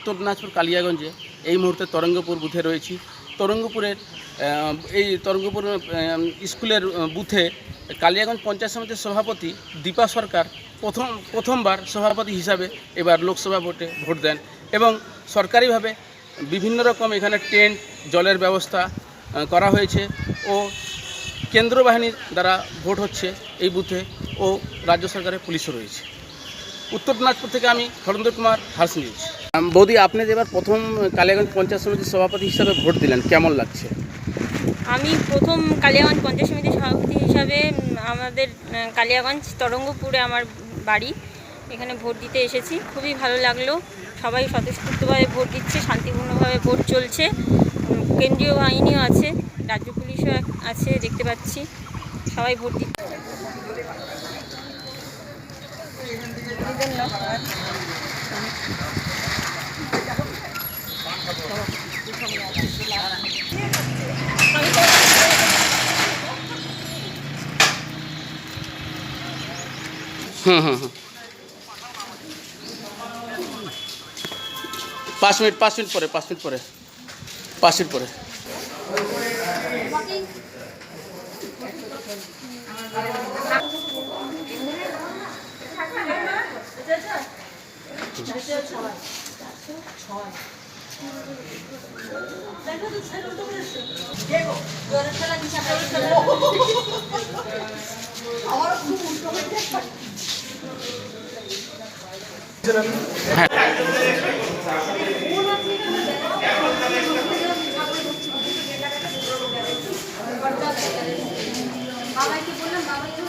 উত্তর দিনাজপুর, কালিয়াগঞ্জে এই মুহূর্তে তরঙ্গপুর বুথে রয়েছি। তরঙ্গপুরের এই তরঙ্গপুর স্কুলের বুথে কালিয়াগঞ্জ পঞ্চায়েত সমিতির সভাপতি দীপা সরকার প্রথম, প্রথমবার সভাপতি হিসাবে এবার লোকসভা ভোটে ভোট দেন এবং সরকারিভাবে বিভিন্ন রকম এখানে টেন্ট, জলের ব্যবস্থা করা হয়েছে ও কেন্দ্র বাহিনীর দ্বারা ভোট হচ্ছে এই বুথে ও রাজ্য সরকারের পুলিশও রয়েছে। উত্তর দিনাজপুর থেকে আমি হরেন্দ্র কুমার হার্স নিউজ। বৌদি আপনি এবার প্রথম কালিয়াগঞ্জ পঞ্চায়েত সমিতির সভাপতি হিসাবে ভোট দিলেন কেমন লাগছে? আমি প্রথম কালিয়াগঞ্জ পঞ্চায়েত সমিতির সভাপতি হিসাবে আমাদের কালিয়াগঞ্জ তরঙ্গপুরে আমার বাড়ি এখানে ভোট দিতে এসেছি। খুবই ভালো লাগল। সবাই স্বতঃস্ফূর্তভাবে ভোট দিচ্ছে শান্তিপূর্ণভাবে ভোট চলছে। কেন্দ্রীয় বাহিনীও আছে রাজ্য পুলিশও এক- আছে দেখতে পাচ্ছি। সবাই ভোট দিচ্ছে। পাঁচ মিনিট পাঁচ মিনিট পরে পাঁচ মিনিট পরে। পাঁচ মিনিট পরে। ছয় বাবাকে বললাম বাবাকে